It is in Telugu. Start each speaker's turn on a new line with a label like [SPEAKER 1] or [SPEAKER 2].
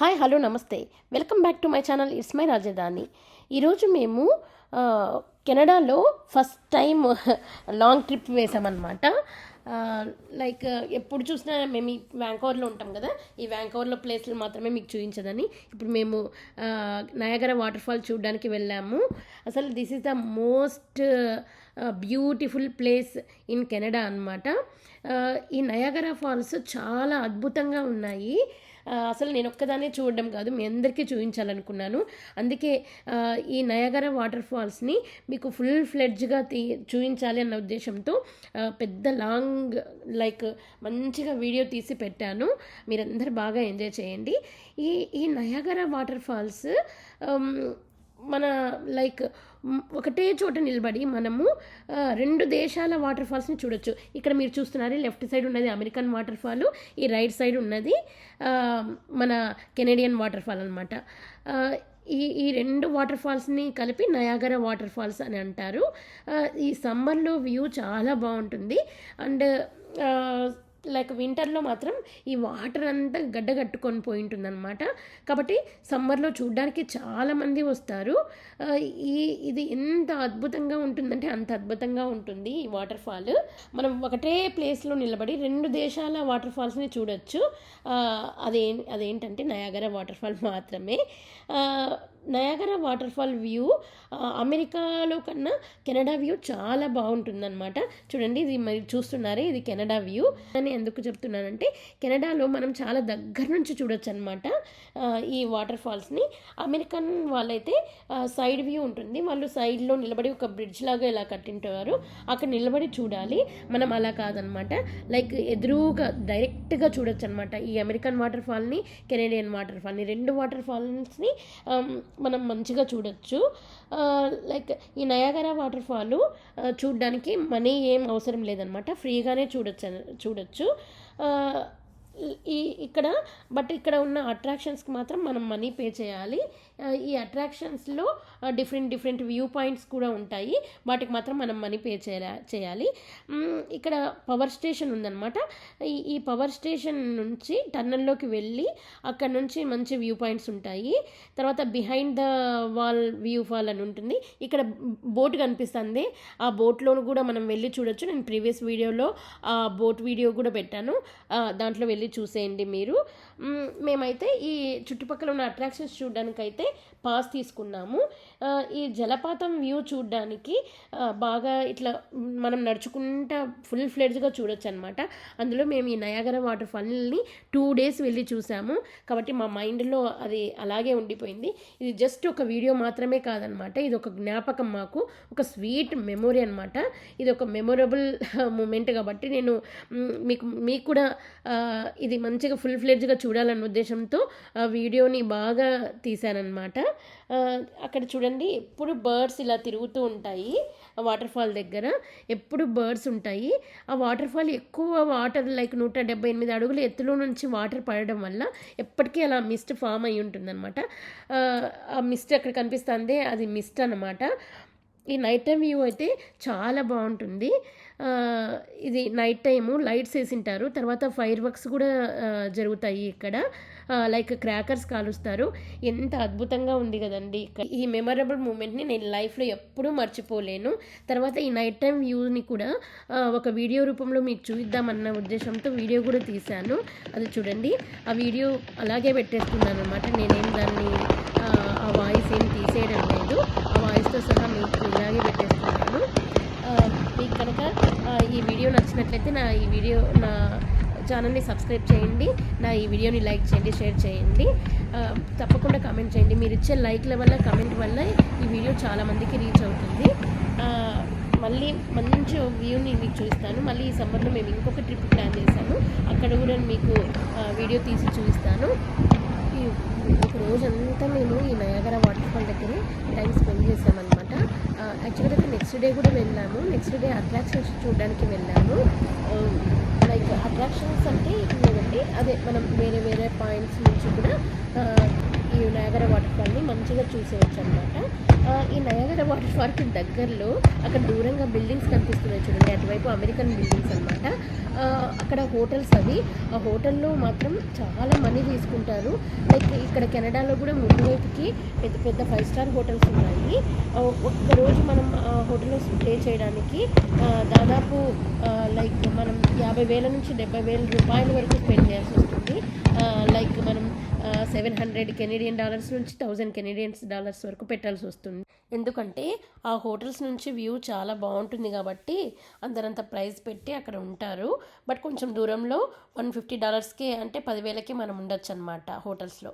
[SPEAKER 1] హాయ్ హలో నమస్తే. Welcome back to my channel. It's my Rajadhani. ఈరోజు మేము కెనడాలో ఫస్ట్ టైం లాంగ్ ట్రిప్ వేసామన్నమాట. లైక్ ఎప్పుడు చూసినా మేము ఈ వ్యాంకోవర్లో ఉంటాం కదా ఈ వ్యాంకోవర్లో ప్లేస్లు మాత్రమే మీకు చూపించదని. ఇప్పుడు మేము నయాగర వాటర్ ఫాల్ చూడడానికి వెళ్ళాము. అసలు this is the most beautiful place in Canada అనమాట ఈ నయాగర ఫాల్స్ చాలా అద్భుతంగా ఉన్నాయి. అసలు నేను ఒక్కదానే చూడడం కాదు మీ అందరికీ చూపించాలనుకున్నాను. అందుకే ఈ నయాగరా వాటర్ ఫాల్స్ని మీకు ఫుల్ ఫ్లెడ్జ్గా తీ చూపించాలి అన్న ఉద్దేశంతో పెద్ద లాంగ్ లైక్ మంచిగా వీడియో తీసి పెట్టాను. మీరందరూ బాగా ఎంజాయ్ చేయండి. ఈ ఈ నయాగరా వాటర్ ఫాల్స్ మన లైక్ ఒకటే చోట నిలబడి మనము రెండు దేశాల వాటర్ ఫాల్స్ని చూడొచ్చు. ఇక్కడ మీరు చూస్తున్నారు లెఫ్ట్ సైడ్ ఉన్నది అమెరికన్ వాటర్ ఫాల్ ఈ రైట్ సైడ్ ఉన్నది మన కెనేడియన్ వాటర్ ఫాల్ అనమాట ఈ ఈ రెండు వాటర్ ఫాల్స్ని కలిపి నయాగర వాటర్ ఫాల్స్ అని అంటారు. ఈ సమ్మర్లో వ్యూ చాలా బాగుంటుంది. అండ్ లైక్ వింటర్లో మాత్రం ఈ వాటర్ అంతా గడ్డ కట్టుకొని పోయి ఉంటుందన్నమాట. కాబట్టి సమ్మర్లో చూడడానికి చాలామంది వస్తారు. ఈ ఇది ఎంత అద్భుతంగా ఉంటుందంటే అంత అద్భుతంగా ఉంటుంది ఈ వాటర్ ఫాల్. మనం ఒకటే ప్లేస్లో నిలబడి రెండు దేశాల వాటర్ ఫాల్స్ని చూడొచ్చు. అదే అదేంటంటే నయాగర వాటర్ ఫాల్ మాత్రమే. నయాగర వాటర్ ఫాల్ వ్యూ అమెరికాలో కన్నా కెనడా వ్యూ చాలా బాగుంటుందన్నమాట. చూడండి ఇది మరి చూస్తున్నారే ఇది కెనడా వ్యూ. అని ఎందుకు చెప్తున్నానంటే కెనడాలో మనం చాలా దగ్గర నుంచి చూడొచ్చు అనమాట ఈ వాటర్ ఫాల్స్ని అమెరికన్ వాళ్ళైతే సైడ్ వ్యూ ఉంటుంది. వాళ్ళు సైడ్లో నిలబడి ఒక బ్రిడ్జ్ లాగా ఇలా కట్టింటారు. అక్కడ నిలబడి చూడాలి. మనం అలా కాదనమాట లైక్ ఎదురుగా డైరెక్ట్గా చూడొచ్చు అనమాట ఈ అమెరికన్ వాటర్ ఫాల్ని కెనడియన్ వాటర్ ఫాల్ని రెండు వాటర్ ఫాల్స్ని మనం మంచిగా చూడొచ్చు. లైక్ ఈ నయాగరా వాటర్ ఫాల్ చూడడానికి మనీ ఏం అవసరం లేదనమాట ఫ్రీగానే చూడొచ్చు చూడొచ్చు. ఈ ఇక్కడ బట్ ఇక్కడ ఉన్న అట్రాక్షన్స్కి మాత్రం మనం మనీ పే చేయాలి. ఈ అట్రాక్షన్స్లో డిఫరెంట్ డిఫరెంట్ వ్యూ పాయింట్స్ కూడా ఉంటాయి. వాటికి మాత్రం మనం మనీ పే చేయాలి. చేయాలి ఇక్కడ పవర్ స్టేషన్ ఉందన్నమాట. ఈ ఈ పవర్ స్టేషన్ నుంచి టన్నల్లోకి వెళ్ళి అక్కడ నుంచి మంచి వ్యూ పాయింట్స్ ఉంటాయి. తర్వాత behind the wall view fall అని ఉంటుంది. ఇక్కడ బోట్ కనిపిస్తుంది. ఆ బోట్లో కూడా మనం వెళ్ళి చూడొచ్చు. నేను ప్రీవియస్ వీడియోలో ఆ బోట్ వీడియో కూడా పెట్టాను. దాంట్లో వెళ్ళి చూసేయండి మీరు. మేమైతే ఈ చుట్టుపక్కల ఉన్న అట్రాక్షన్స్ చూడడానికైతే పాస్ తీసుకున్నాము. ఈ జలపాతం వ్యూ చూడడానికి బాగా ఇట్లా మనం నడుచుకుంటా ఫుల్ ఫ్లెడ్జ్గా చూడొచ్చు అనమాట అందులో మేము ఈ నయాగర వాటర్ ఫాల్ని టూ డేస్ వెళ్ళి చూసాము. కాబట్టి మా మైండ్లో అది అలాగే ఉండిపోయింది. ఇది జస్ట్ ఒక వీడియో మాత్రమే కాదనమాట ఇది ఒక జ్ఞాపకం మాకు. ఒక స్వీట్ మెమొరీ అనమాట ఇది ఒక మెమొరబుల్ మూమెంట్ కాబట్టి నేను మీకు మీకు కూడా ఇది మంచిగా ఫుల్ ఫ్లెడ్జ్గా చూడాలన్న ఉద్దేశంతో ఆ వీడియోని బాగా తీశానమాట అక్కడ చూడండి ఎప్పుడు బర్డ్స్ ఇలా తిరుగుతూ ఉంటాయి ఆ వాటర్ఫాల్ దగ్గర. ఎప్పుడు బర్డ్స్ ఉంటాయి ఆ వాటర్ ఫాల్ ఎక్కువ వాటర్ లైక్ నూట డెబ్బై ఎనిమిది అడుగుల ఎత్తులో నుంచి వాటర్ పడడం వల్ల ఎప్పటికీ అలా మిస్ట్ ఫామ్ అయి ఉంటుందన్నమాట. ఆ, ఆ మిస్ట్ అక్కడ కనిపిస్తుంది అది మిస్ట్ అనమాట ఈ నైట్ టైం వ్యూ అయితే చాలా బాగుంటుంది. ఇది నైట్ టైము లైట్స్ వేసింటారు. తర్వాత ఫైర్ వర్క్స్ కూడా జరుగుతాయి ఇక్కడ. లైక్ క్రాకర్స్ కాలుస్తారు. ఎంత అద్భుతంగా ఉంది కదండి. ఇక్కడ ఈ మెమరబుల్ మూమెంట్ని నేను లైఫ్లో ఎప్పుడూ మర్చిపోలేను. తర్వాత ఈ నైట్ టైం వ్యూని కూడా ఒక వీడియో రూపంలో మీకు చూద్దామన్న ఉద్దేశంతో వీడియో కూడా తీశాను. అది చూడండి. ఆ వీడియో అలాగే పెట్టేస్తున్నాను అనమాట నేనేం దాన్ని ఆ, వాయిస్ ఏం తీసేయడం లేదు. ఆ వాయిస్తో సహా మీకు ఇలాగే పెట్టేస్తున్నాను. మీకు కనుక ఈ వీడియో నచ్చినట్లయితే నా ఈ వీడియో నా ఛానల్ని సబ్స్క్రైబ్ చేయండి. నా ఈ వీడియోని లైక్ చేయండి షేర్ చేయండి. తప్పకుండా కామెంట్ చేయండి. మీరు ఇచ్చే లైక్ల వల్ల కమెంట్ వల్ల ఈ వీడియో చాలామందికి రీచ్ అవుతుంది. మళ్ళీ మంచి వ్యూని మీకు చూపిస్తాను. మళ్ళీ ఈ సమ్మర్లో మేము ఇంకొక ట్రిప్ ప్లాన్ చేశాను. అక్కడ కూడా మీకు వీడియో తీసి చూపిస్తాను. ఈ ఒక రోజంతా మేము ఈ నయాగర వాటర్ ఫాల్ దగ్గర టైం స్పెండ్ చేసామన్నమాట యాక్చువల్గా అయితే నెక్స్ట్ డే కూడా వెళ్ళాము. నెక్స్ట్ డే అట్రాక్షన్స్ చూడడానికి వెళ్ళాము. లైక్ అట్రాక్షన్స్ అంటే ఏంటంటే అదే మనం వేరే వేరే పాయింట్స్ నుంచి కూడా ఈ నయాగర వాటర్ ఫాల్ని మంచిగా చూసేయచ్చు అనమాట ఈ నయాగర వాటర్ పార్క్ దగ్గరలో అక్కడ దూరంగా బిల్డింగ్స్ కనిపిస్తున్నాయి చూడండి. అటువైపు అమెరికన్ బిల్డింగ్స్ అనమాట అక్కడ హోటల్స్ అవి. ఆ హోటల్లో మాత్రం చాలా మనీ తీసుకుంటారు. లైక్ ఇక్కడ కెనడాలో కూడా ముందు వైపుకి పెద్ద పెద్ద ఫైవ్ స్టార్ హోటల్స్ ఉన్నాయి. ఒక్కరోజు ఒక్క రోజు మనం ఆ హోటల్లో స్టే చేయడానికి దాదాపు లైక్ మనం యాభై వేల నుంచి డెబ్బై వేల రూపాయల వరకు స్పెండ్ చేయాల్సి వస్తుంది. లైక్ మనం సెవెన్ హండ్రెడ్ కెనేడియన్ డాలర్స్ నుంచి థౌజండ్ కెనేడియన్స్ డాలర్స్ వరకు పెట్టాల్సి వస్తుంది. ఎందుకంటే ఆ హోటల్స్ నుంచి వ్యూ చాలా బాగుంటుంది కాబట్టి అందరంత ప్రైస్ పెట్టి అక్కడ ఉంటారు. బట్ కొంచెం దూరంలో వన్ ఫిఫ్టీ డాలర్స్కి అంటే పదివేలకి మనం ఉండొచ్చు అనమాట హోటల్స్లో.